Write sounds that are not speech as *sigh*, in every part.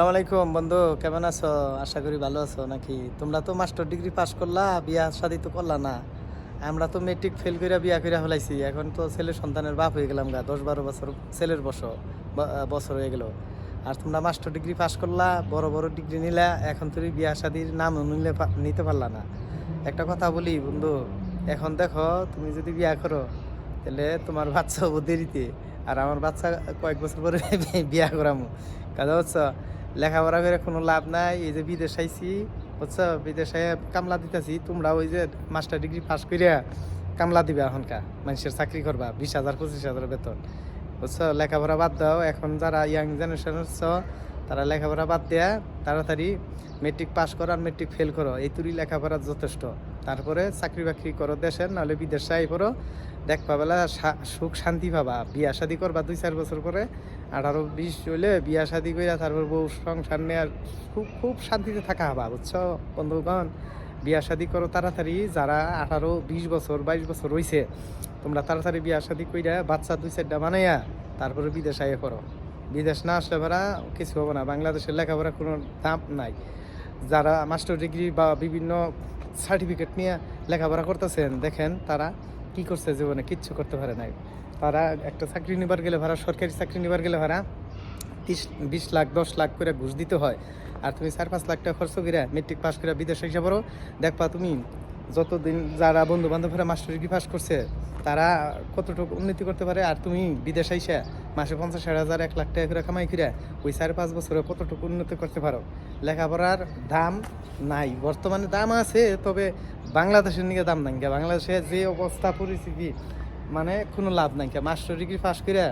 আসসালামু আলাইকুম বন্ধু, কেমন আছো? আশা করি ভালো আছো নাকি? তোমরা তো মাস্টার ডিগ্রি পাস করলা, বিয়া শাদি তো করলা না। আমরা তো মেট্রিক ফেল করে বিয়া করে ফেলাইছি। এখন তো ছেলে সন্তানের বাপ হয়ে গেলাম গা, দশ বারো বছর ছেলের বছর বছর হয়ে গেল। আর তোমরা মাস্টার ডিগ্রি পাস করলা, বড় বড় ডিগ্রি নিলা, এখন তুমি বিয়া শাদির নাম নিলে নিতে পারলা না। একটা কথা বলি বন্ধু, এখন দেখো তুমি যদি বিয়া করো, তাহলে তোমার বাচ্চা দেরিতে। আর আমার বাচ্চা কয়েক বছর পরে *laughs* বিয়া করামো। কাজা হচ্ছে লেখাপড়া করে কোনো লাভ নাই, এই যে বিদেশ আইছি, বুঝছ? বিদেশে কামলা দিতেছি, তোমরা ওই যে মাস্টার ডিগ্রি পাস করিয়া কামলা দিবে এখনকার মানুষের চাকরি করবা, বিশ হাজার, পঁচিশ হাজার বেতন, বুঝছ? লেখাপড়া বাদ দাও, এখন যারা ইয়াং জেনারেশন হচ্ছ তারা লেখাপড়া বাদ দেয়া তাড়াতাড়ি মেট্রিক পাস করো আর মেট্রিক ফেল করো। এই তুরি লেখাপড়া যথেষ্ট। তারপরে চাকরি বাকরি করো দেশের নাহলে বিদেশে আই পড়ো। দেখবা বেলা শা- সুখ শান্তি পাবা। বিয়া শাদি করবা দুই চার বছর পরে, আঠারো বিশ হইলে বিয়া শাদি কইরা তারপর বউ সংসার নিয়ে খুব খুব শান্তিতে থাকা হবা, বুঝছ? বন্ধুগণ, বিয়া শাদি করো তাড়াতাড়ি। যারা আঠারো বিশ বছর, বাইশ বছর রইছে, তোমরা তাড়াতাড়ি বিয়া শাদি কইরা বাচ্চা দুই চারটা বানাইয়া তারপরে বিদেশ আইয়ে করো বিদেশ না আসলে ভাড়া কিছু হবে না। বাংলাদেশের লেখাপড়া কোনো দাম নাই। যারা মাস্টার ডিগ্রি বা বিভিন্ন সার্টিফিকেট নিয়ে লেখাপড়া করতেছেন, দেখেন তারা কি করছে জীবনে? কিচ্ছু করতে পারে নাই। তারা একটা চাকরি নিবার গেলে ভাড়া, সরকারি চাকরি নিবার গেলে ভাড়া তিরিশ, বিশ লাখ, দশ লাখ করে ঘুষ দিতে হয়। আর তুমি চার পাঁচ লাখ টাকা খরচ করে মেট্রিক পাস করে বিদেশে হিসাব করো দেখবা তুমি যতদিন যারা বন্ধু বান্ধবরা মাস্টার ডিগ্রি পাস করছে, তারা কতটুকু উন্নতি করতে পারে? আর তুমি বিদেশে এসে মাসে পঞ্চাশ ষাট হাজার, এক লাখ টাকা করে কামাই করে ওই চার পাঁচ বছরে কতটুকু উন্নতি করতে পারো? লেখাপড়ার দাম নাই। বর্তমানে দাম আছে, তবে বাংলাদেশের নিয়ে দাম নাই। বাংলাদেশে যে অবস্থা, পরিস্থিতি মানে কোনো লাভ নাই। মাস্টার ডিগ্রি পাস করে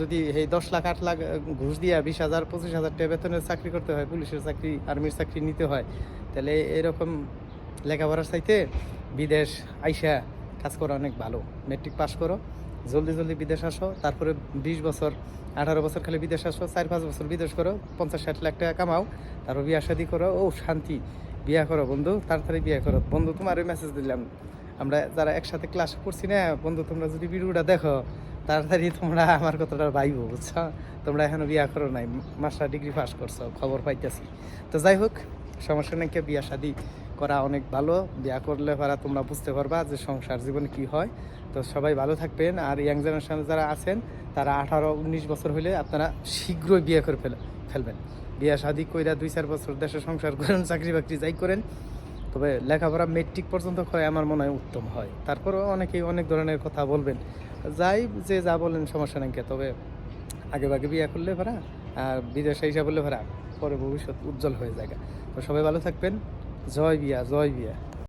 যদি এই দশ লাখ, আট লাখ ঘুষ দিয়া বিশ হাজার, পঁচিশ হাজার টাকা বেতনের চাকরি করতে হয়, পুলিশের চাকরি, আর্মির চাকরি নিতে হয়, তাহলে এরকম লেখাপড়ার চাইতে বিদেশ আইসা কাজ করা অনেক ভালো। মেট্রিক পাস করো, জলদি জলদি বিদেশ আসো, তারপরে বিশ বছর, আঠারো বছর খালি বিদেশ আসো, চার পাঁচ বছর বিদেশ করো, পঞ্চাশ ষাট লাখ টাকা কামাও, তারপর বিয়া শাদি করো, ও শান্তি, বিয়া করো বন্ধু, তাড়াতাড়ি বিয়া করো। বন্ধু তোমার মেসেজ দিলাম। আমরা যারা একসাথে ক্লাস করছি না, বন্ধু, তোমরা যদি ভিডিওটা দেখো, তাড়াতাড়ি তোমরা আমার কথাটা ভাইবো, বুঝছ? তোমরা এখনও বিয়া করো নাই, মাস্টার ডিগ্রি পাস করছ, খবর পাইতেছি। তো যাই হোক, সমস্যা নাকি বিয়া শাদি করা অনেক ভালো। বিয়া করলে পারা তোমরা বুঝতে পারবা যে সংসার জীবনে কি হয়। তো সবাই ভালো থাকবেন। আর ইয়াং জেনারেশন যারা আছেন, তারা আঠারো, উনিশ বছর হলে আপনারা শীঘ্রই বিয়ে করে ফেলে, ফেলবেন। বিয়া শাদি কইরা দুই চার বছর দেশে সংসার করেন, চাকরি বাকরি যাই করেন। তবে লেখাপড়া মেট্রিক পর্যন্ত হয় আমার মনে হয় উত্তম হয়। তারপরেও অনেকেই অনেক ধরনের কথা বলবেন। যাই যে যা বলেন সমস্যা নাকি তবে আগে ভাগে বিয়ে করলে ভাড়া আর বিদেশে হিসাব বললে ভাড়া পরে ভবিষ্যৎ উজ্জ্বল হয়ে যায় তো সবাই ভালো থাকবেন। জয় বিয়া জয় বিয়া